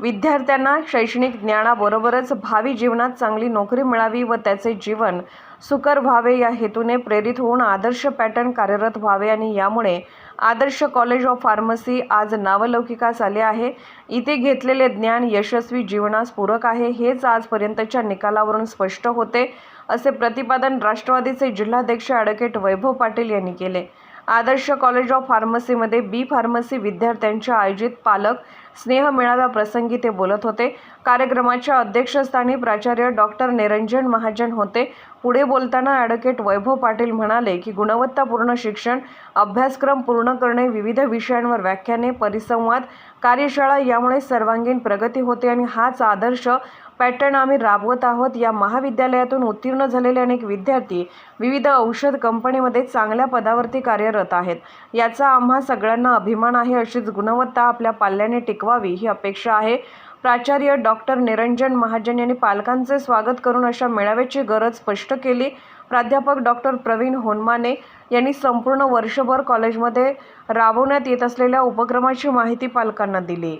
विद्यार्थ्यांना शैक्षणिक ज्ञानाबरोबरच भावी जीवनात चांगली नोकरी मिळावी व त्याचे जीवन सुकर व्हावे या हेतूने प्रेरित होऊन आदर्श पॅटर्न कार्यरत व्हावे आणि यामुळे आदर्श कॉलेज ऑफ फार्मसी आज नावलौकिकास आले आहे. इथे घेतलेले ज्ञान यशस्वी जीवनास पूरक आहे. हेच आजपर्यंतच्या निकालावरून स्पष्ट होते असे प्रतिपादन राष्ट्रवादीचे जिल्हाध्यक्ष ॲडव्होकेट वैभव पाटील यांनी केले. आदर्श कॉलेज ऑफ फार्मसीमध्ये बी फार्मसी विद्यार्थ्यांच्या आयोजित पालक स्नेह मेळाव्याप्रसंगी ते बोलत होते. कार्यक्रमाच्या अध्यक्षस्थानी प्राचार्य डॉक्टर निरंजन महाजन होते. पुढे बोलताना ॲडव्होकेट वैभव पाटील म्हणाले की गुणवत्तापूर्ण शिक्षण अभ्यासक्रम पूर्ण करणे विविध विषयांवर व्याख्याने परिसंवाद कार्यशाळा यामुळे सर्वांगीण प्रगती होते आणि हाच आदर्श पॅटर्न आम्ही राबवत आहोत. या महाविद्यालयातून उत्तीर्ण झालेले अनेक विद्यार्थी विविध औषध कंपनीमध्ये चांगल्या पदावरती कार्यरत आहेत. याचा आम्हा सगळ्यांना अभिमान आहे अशीच गुणवत्ता आपल्या पाल्याने टिकवावी ही अपेक्षा आहे. प्राचार्य डॉक्टर निरंजन महाजन यांनी पालकांचे स्वागत करून अशा मेळाव्याची गरज स्पष्ट केली. प्राध्यापक डॉक्टर प्रवीण होनमाने यांनी संपूर्ण वर्षभर कॉलेजमध्ये राबवण्यात येत असलेल्या उपक्रमाची माहिती पालकांना दिली.